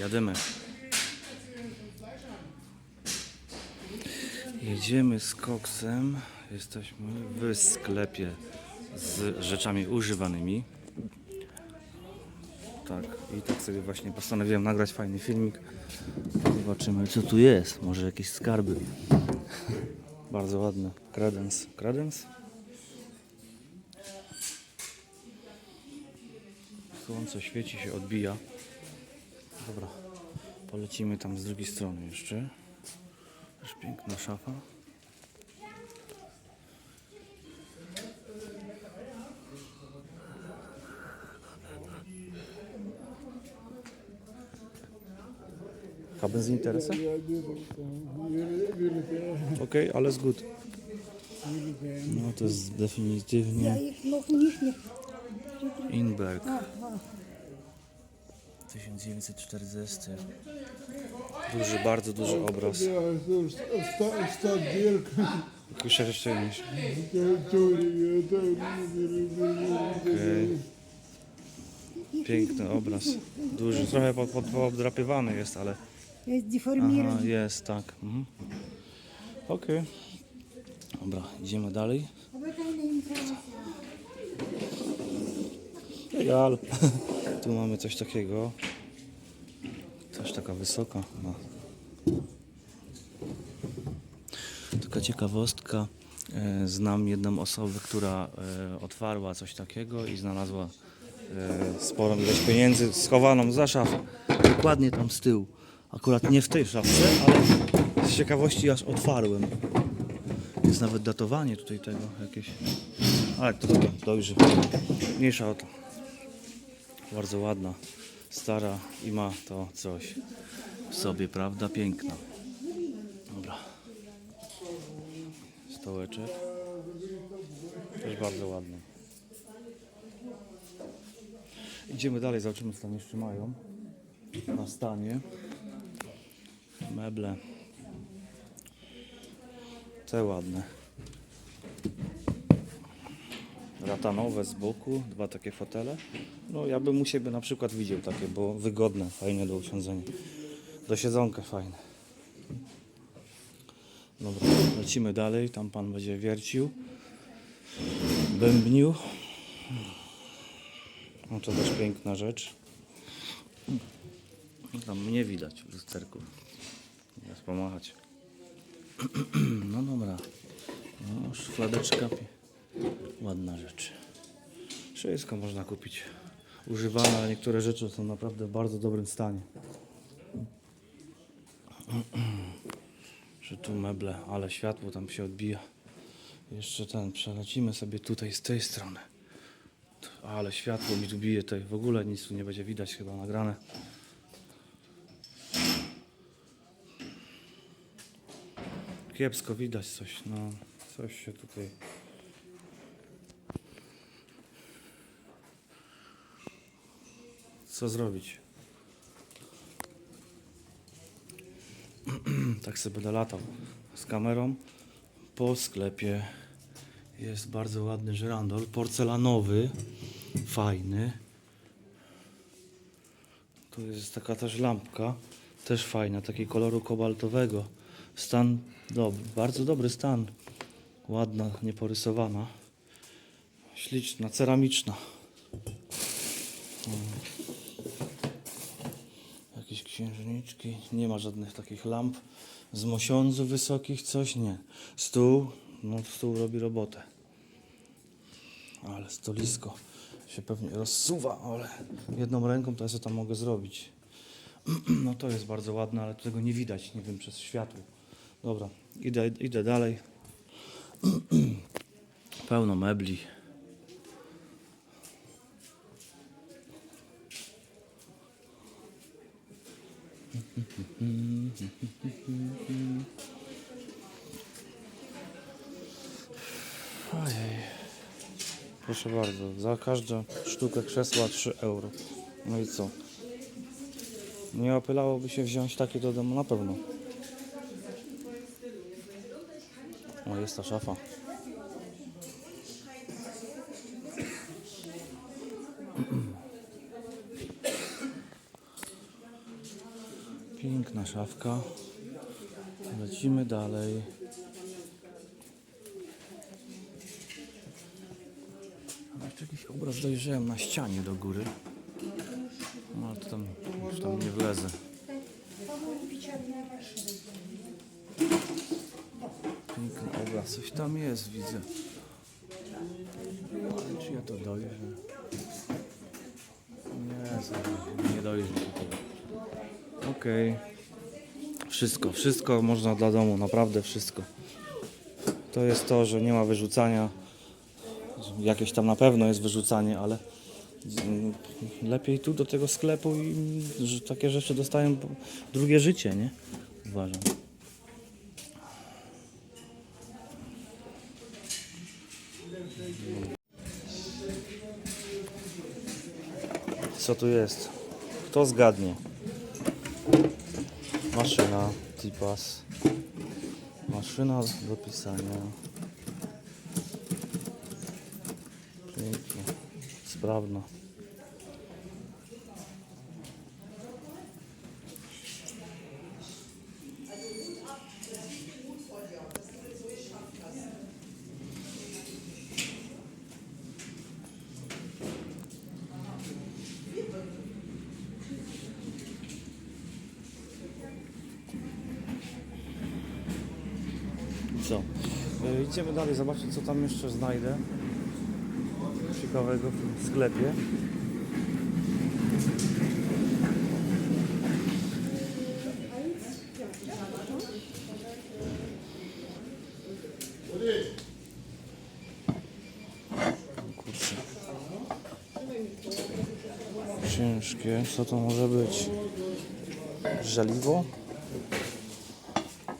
Jadymy. Jedziemy z koksem. Jesteśmy w sklepie z rzeczami używanymi. Tak, i tak sobie właśnie postanowiłem nagrać fajny filmik. Zobaczymy co tu jest. Może jakieś skarby. Bardzo ładne. Kredens. Kredens? Słońce świeci się, odbija. Dobra, polecimy tam z drugiej strony jeszcze. Też piękna szafa. Haben Sie Interesse? Okay, alles gut. No to jest definitywnie. Inberg. 1940. Duży, bardzo duży obraz. Stad Dirk. Kuszerszczynisz. Okay. Piękny obraz. Duży, trochę pod, pod, jest, ale... Jest deformowany. Aha, jest, tak. Mhm. Okej. Okay. Dobra, idziemy dalej. Legal. Tu mamy coś takiego. Taka wysoka. No. Taka ciekawostka. E, Znam jedną osobę, która e, otwarła coś takiego i znalazła e, sporą ilość pieniędzy schowaną za szafą. Dokładnie tam z tyłu. Akurat nie w tej szafce, ale z ciekawości aż otwarłem. Jest nawet datowanie tutaj tego jakieś. Ale to dobra, dobrze. Mniejsza o to. Bardzo ładna, stara i ma to coś w sobie, prawda? Piękna. Dobra. Stołeczek. Też bardzo ładny. Idziemy dalej, zobaczymy co tam jeszcze mają na stanie. Meble. Te ładne. ratanowe z boku, dwa takie fotele. No ja bym u siebie na przykład widział takie, bo wygodne, fajne do usiądzenia. Do siedzonka fajne. Dobra, lecimy dalej, tam pan będzie wiercił, bębnił. No to też piękna rzecz. No tam mnie widać w lusterku. Jest pomachać. No dobra. No, szufladeczka. Ładna rzecz. Wszystko można kupić. Używane, ale niektóre rzeczy są naprawdę w bardzo dobrym stanie. Że tu meble, ale światło tam się odbija. Jeszcze ten, przelecimy sobie tutaj z tej strony. Ale światło mi tu bije tutaj. W ogóle nic tu nie będzie widać chyba nagrane. Kiepsko widać coś, no. Coś się tutaj... Co zrobić? tak sobie będę latał z kamerą po sklepie. Jest bardzo ładny żyrandol, porcelanowy, fajny. Tu jest taka też lampka, też fajna, takiego koloru kobaltowego. Stan dobry, bardzo dobry stan. Ładna, nieporysowana. Śliczna, ceramiczna. Księżniczki, nie ma żadnych takich lamp z mosiądzu wysokich, coś nie. Stół, no stół robi robotę. Ale stolisko się pewnie rozsuwa, ale jedną ręką to ja sobie tam mogę zrobić. No to jest bardzo ładne, ale tego nie widać, nie wiem, przez światło. Dobra, idę, idę dalej. Pełno mebli. Ojej. Proszę bardzo, za każdą sztukę krzesła 3 euro. No i co? Nie opylałoby się wziąć takie do domu na pewno. O, jest ta szafa. Piękna szafka. Lecimy dalej. Jeszcze jakiś obraz dojrzałem na ścianie do góry. No ale to tam, już tam nie wlezę. Piękny obraz, coś tam jest, widzę. Ale czy ja to dojrzę? Nie, nie dojrzę się tego. Wszystko, wszystko można dla domu, naprawdę wszystko. To jest to, że nie ma wyrzucania. Jakieś tam na pewno jest wyrzucanie, ale lepiej tu do tego sklepu i że takie rzeczy dostają drugie życie, nie? Uważam. Co tu jest? Kto zgadnie? Maszyna, tipas. Maszyna do pisania. Pięknie. Sprawna. Co? E, Idziemy dalej zobaczyć co tam jeszcze znajdę ciekawego w sklepie. Kurczę. Ciężkie. Co to może być? Żeliwo?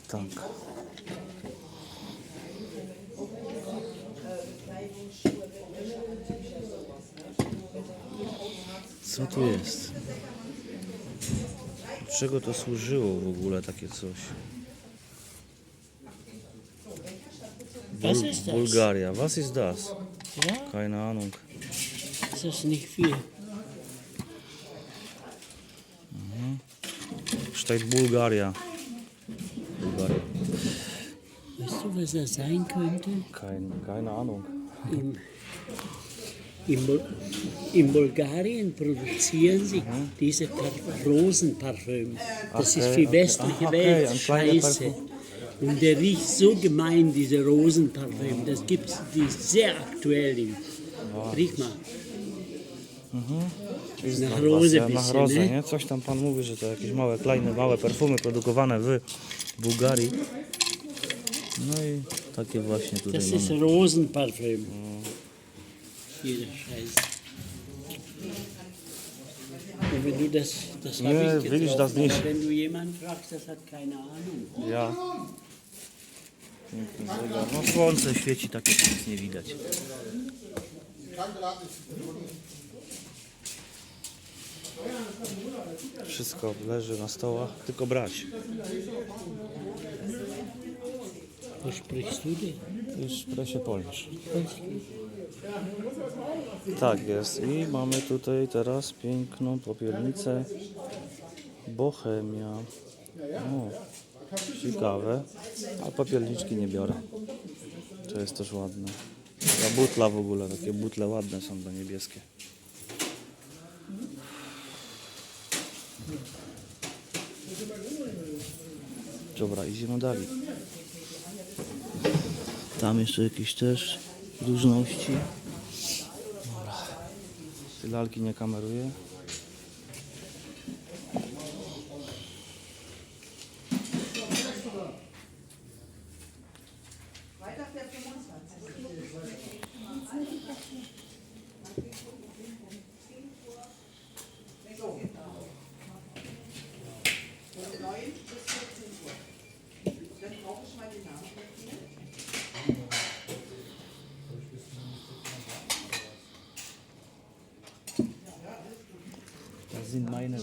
Tak. To jest? Do czego to służyło w ogóle takie coś? Was Bul- ist das? Bulgaria. Was ist das? Ja, Keine Ahnung. das ist nicht viel. Steht Bulgaria. Bulgaria. Weißt du, was das sein könnte? Kein, keine Ahnung. Im, in, Bul in Bulgarien produzieren sie diese Par Rosenparfüm. Das Okay, ist für okay. westliche okay, Welt scheiße. Und der riecht so gemein, diese Rosenparfüm. Das gibt es, die ist sehr aktuell. Im, Riech mal. Jest Na rozę ja, Na rozę, nie? nie? Coś tam pan mówi, że to jakieś małe, kleine, małe perfumy produkowane w Bułgarii. No i takie właśnie tutaj Das ist mamy. Rosenparfüm. Jeder Scheiß. Und wenn du das, das Nee, ich will ich das nicht. Aber Wenn du jemanden fragst, das hat keine Ahnung. Ja. Piękny zegar. No słońce świeci, takie nic nie widać. Wszystko leży na stołach, tylko brać. Sprichst du denn? Już proszę Polish. Tak jest. I mamy tutaj teraz piękną popielnicę Bohemia. O, ciekawe. A popielniczki nie biorę. To jest też ładne. Ta butla w ogóle, takie butle ładne są te niebieskie. Dobra, idziemy dalej. Tam jeszcze jakieś też różności. Dobra. Ty lalki nie kameruję.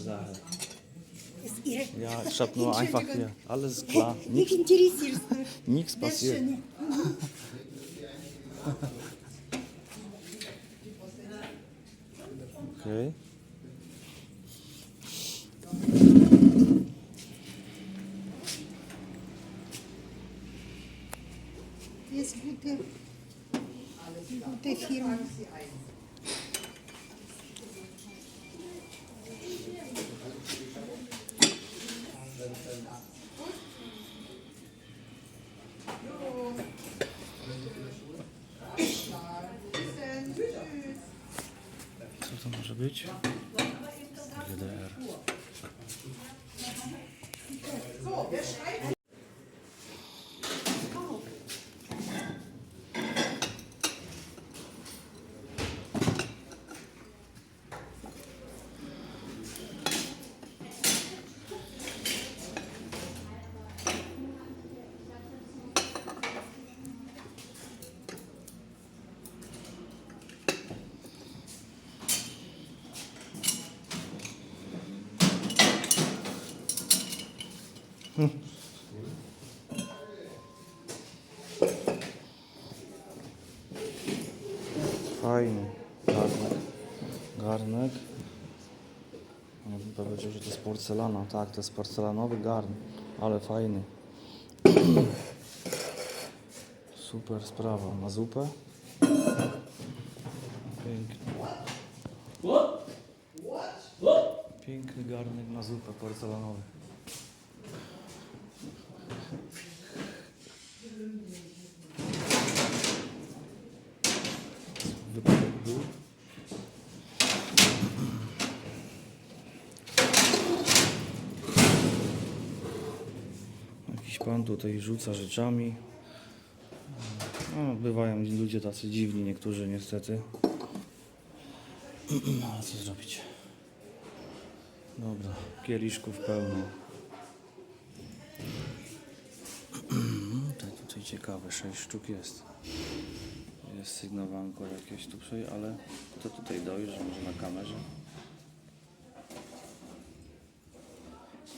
Sache. Ja, ich habe nur einfach hier. Alles klar. Nichts passiert. Okay. Hier ist gute, gute Firma. To może być? GDR. Fajny garnek. Garnek. Bym powiedział, że to jest porcelana. Tak, to jest porcelanowy garn, ale fajny. Super sprawa. Na zupę. Piękny. Piękny garnek na zupę porcelanowy. Wypadek był. Jakiś pan tutaj rzuca rzeczami. No, bywają ludzie tacy dziwni, niektórzy niestety. Ale co zrobić? Dobra, kieliszków pełno. Tutaj, tutaj ciekawe, 6 sztuk jest. Jest sygnowanko jakieś tu ale kto tutaj dojrzy, może na kamerze?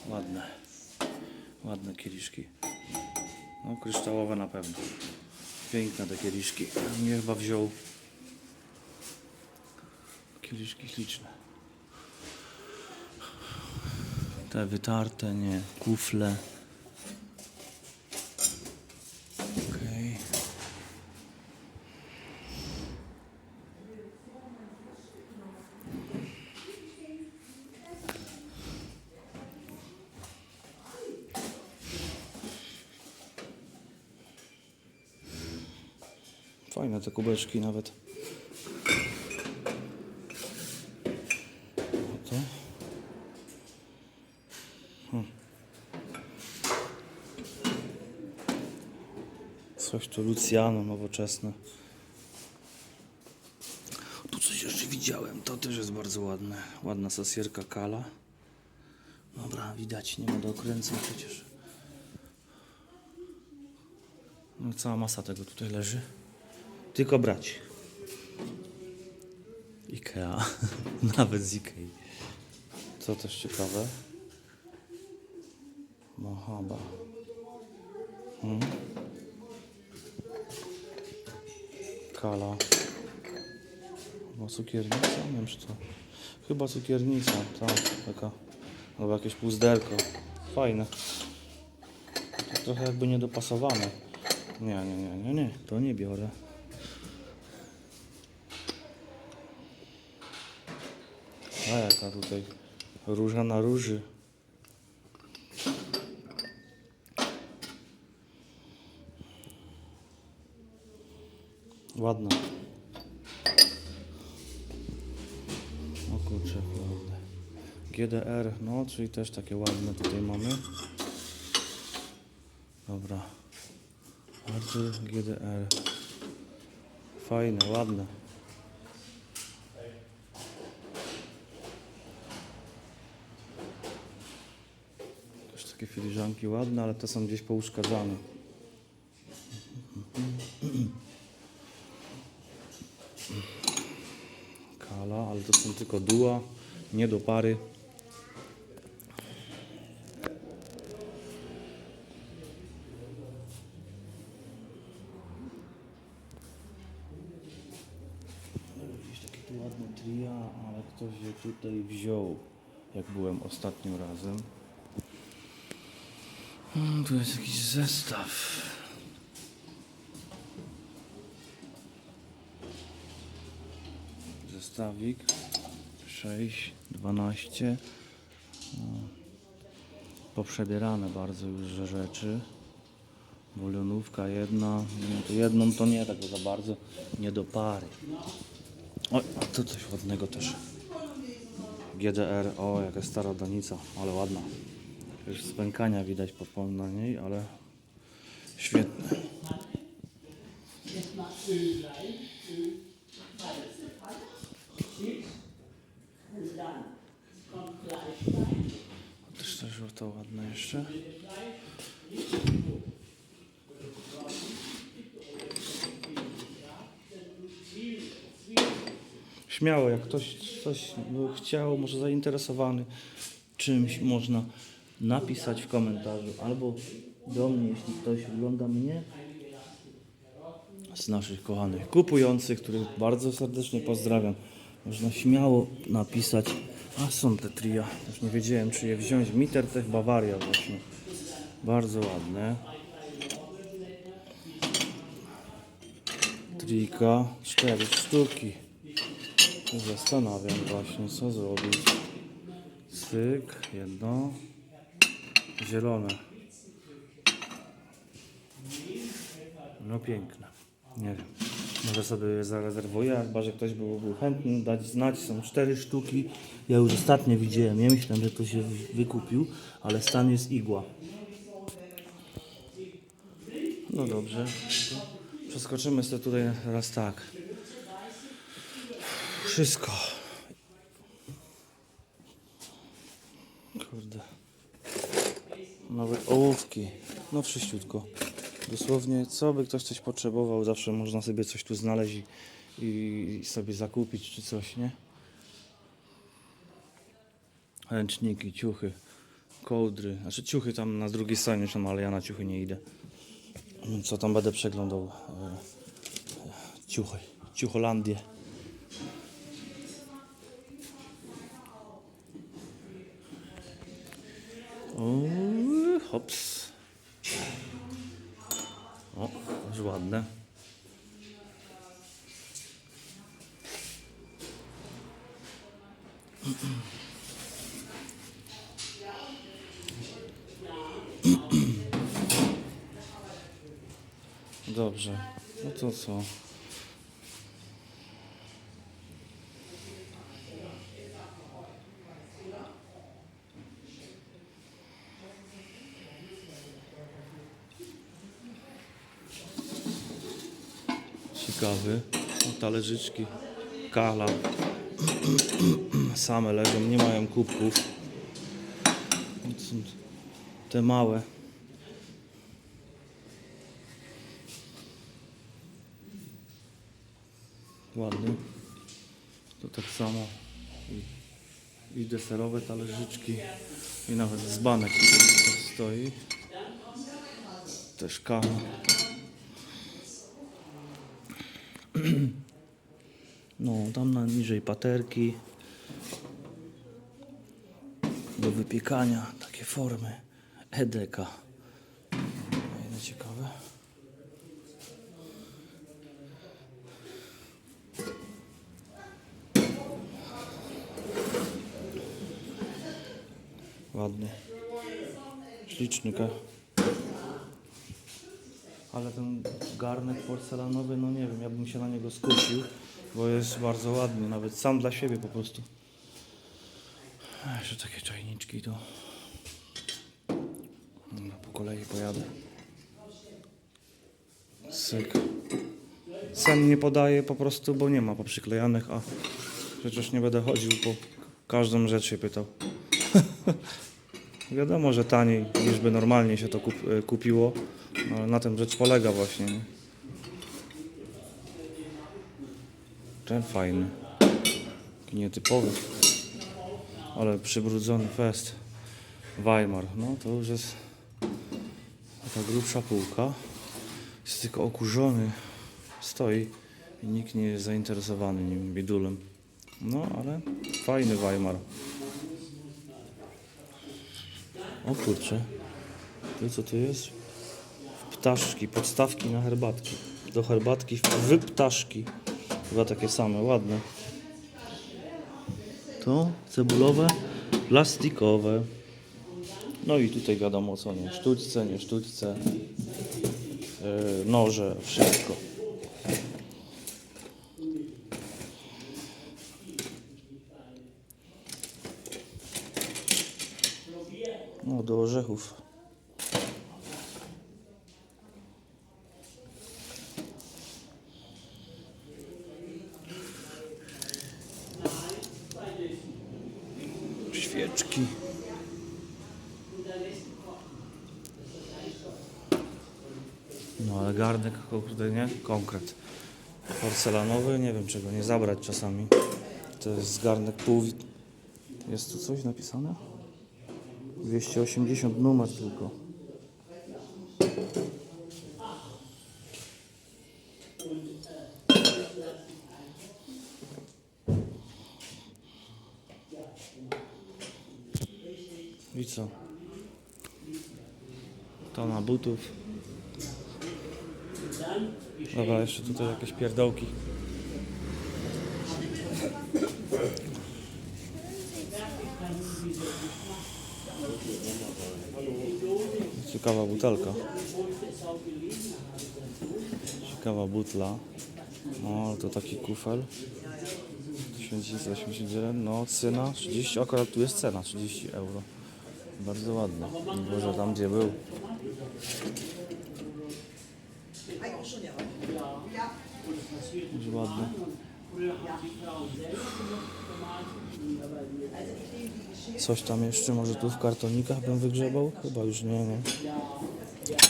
Ładne. Ładne kieliszki. No kryształowe na pewno. Piękne te kieliszki. Mnie chyba wziął. Kieliszki śliczne. Te wytarte, nie. Kufle. Kubeczki nawet. To. Hmm. Coś tu Luciano nowoczesne. Tu coś jeszcze widziałem. To też jest bardzo ładne. Ładna sasierka kala. Dobra, widać, nie ma do okręceń przecież. No, cała masa tego tutaj leży. Tylko brać. Ikea. Nawet z Ikei. Co też ciekawe. Mahaba. Hmm. Kala. Chyba cukiernica? Nie wiem czy to... Chyba cukiernica, tak. Taka... Albo jakieś puzderko. Fajne. To trochę jakby niedopasowane. Nie, nie, nie, nie, nie. To nie biorę. A jaka tutaj róża na róży. Ładna. O kurczę, ładne. GDR, no czyli też takie ładne tutaj mamy. Dobra. Artur GDR. Fajne, ładne. Takie filiżanki ładne, ale te są gdzieś pouszkadzane. Kala, ale to są tylko duła, nie do pary. Tutaj wziął, jak byłem ostatnim razem. Hmm, tu jest jakiś zestaw. zestawik 6, 12 no. poprzebierane bardzo już rzeczy Wolionówka jedna, to jedną to nie tak za bardzo, nie do pary. O, a tu coś ładnego też. GDR, o jaka stara danica, ale ładna. Już z pękania widać po na niej, ale świetne. Też też to ładne jeszcze. Śmiało, jak ktoś coś by chciał, może zainteresowany czymś, można napisać w komentarzu albo do mnie, jeśli ktoś ogląda mnie z naszych kochanych kupujących, których bardzo serdecznie pozdrawiam. Można śmiało napisać. A są te tria. Już nie wiedziałem, czy je wziąć. Mittertech Bawaria właśnie. Bardzo ładne. Trika. Cztery sztuki. Zastanawiam właśnie, co zrobić. Cyk, jedno. Zielone. No piękne. Nie wiem. Może sobie je zarezerwuję, chyba że ktoś byłby chętny dać znać. Są cztery sztuki. Ja już ostatnio widziałem. Ja myślałem, że to się wykupił, ale stan jest igła. No dobrze. Przeskoczymy sobie tutaj raz tak. Wszystko. Kurde. Nawet ołówki. No wszyściutko. Dosłownie, co by ktoś coś potrzebował, zawsze można sobie coś tu znaleźć i, sobie zakupić czy coś, nie? Ręczniki, ciuchy, kołdry. Znaczy ciuchy tam na drugiej stronie są, ale ja na ciuchy nie idę. Co tam będę przeglądał? E, ciuchy, ciucholandię. Hops. O, już ładne. Dobrze. No to co? Ciekawy. O, talerzyczki. Kala. Same leżą, nie mają kubków. Te małe. Ładny. To tak samo. I, deserowe talerzyczki. I nawet dzbanek tutaj stoi. Też kala. Tam na niżej paterki. Do wypiekania takie formy. Edeka. Fajne, ciekawe. Ładny. Śliczny. Ale ten garnek porcelanowy, no nie wiem, ja bym się na niego skusił, bo jest bardzo ładny, nawet sam dla siebie po prostu. Jeszcze takie czajniczki tu. No, po kolei pojadę. Syk. Cen nie podaję po prostu, bo nie ma poprzyklejanych, a przecież nie będę chodził po każdą rzecz się pytał. Wiadomo, że taniej niż by normalnie się to e, kupiło, no, ale na tym rzecz polega właśnie. Nie? Fajny. Taki nietypowy. Ale przybrudzony fest. Weimar. No to już jest taka grubsza półka. Jest tylko okurzony. Stoi i nikt nie jest zainteresowany nim bidulem. No ale fajny Weimar. O kurczę. To co to jest? Ptaszki, podstawki na herbatki. Do herbatki w ptaszki. Chyba takie same, ładne. To cebulowe, plastikowe. No i tutaj wiadomo co, nie sztućce, nie sztućce, yy, noże, wszystko. No do orzechów. Świeczki. No ale garnek, kurde, nie? Konkret. Porcelanowy, nie wiem czego nie zabrać czasami. To jest garnek pół... Jest tu coś napisane? 280 numer tylko. I co? Tona butów. Dobra, jeszcze tutaj jakieś pierdołki. Ciekawa butelka. Ciekawa butla. No, to taki kufel. 1989, no cena 30, akurat tu jest cena 30 euro. Bardzo ładny. Boże, tam gdzie był. Ładny. Coś tam jeszcze, może tu w kartonikach bym wygrzebał? Chyba już nie, nie.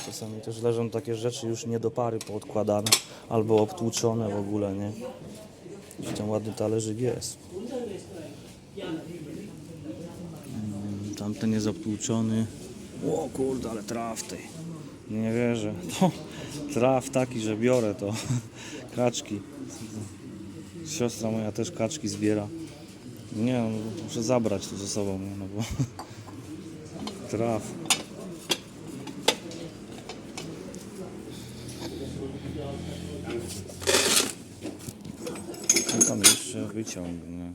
Czasami też leżą takie rzeczy już nie do pary poodkładane albo obtłuczone w ogóle, nie? Gdzieś tam ładny talerzyk jest. Mm, Tamten jest obtłuczony. O kurde, ale traf tej. Nie wierzę. To traf taki, że biorę to. Kaczki. Siostra moja też kaczki zbiera. Nie, no, muszę zabrać to ze sobą, no bo traf. No tam jeszcze wyciągnę.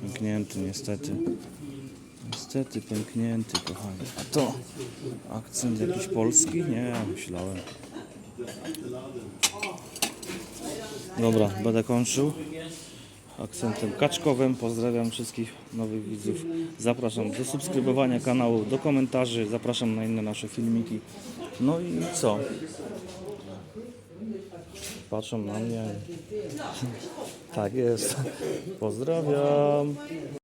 Pęknięty niestety. Niestety pęknięty, kochani. A to akcent jakiś polski? Nie, myślałem. Dobra, będę kończył akcentem kaczkowym. Pozdrawiam wszystkich nowych widzów. Zapraszam do subskrybowania kanału, do komentarzy. Zapraszam na inne nasze filmiki. No i co? Patrzą na mnie. Tak jest. Pozdrawiam.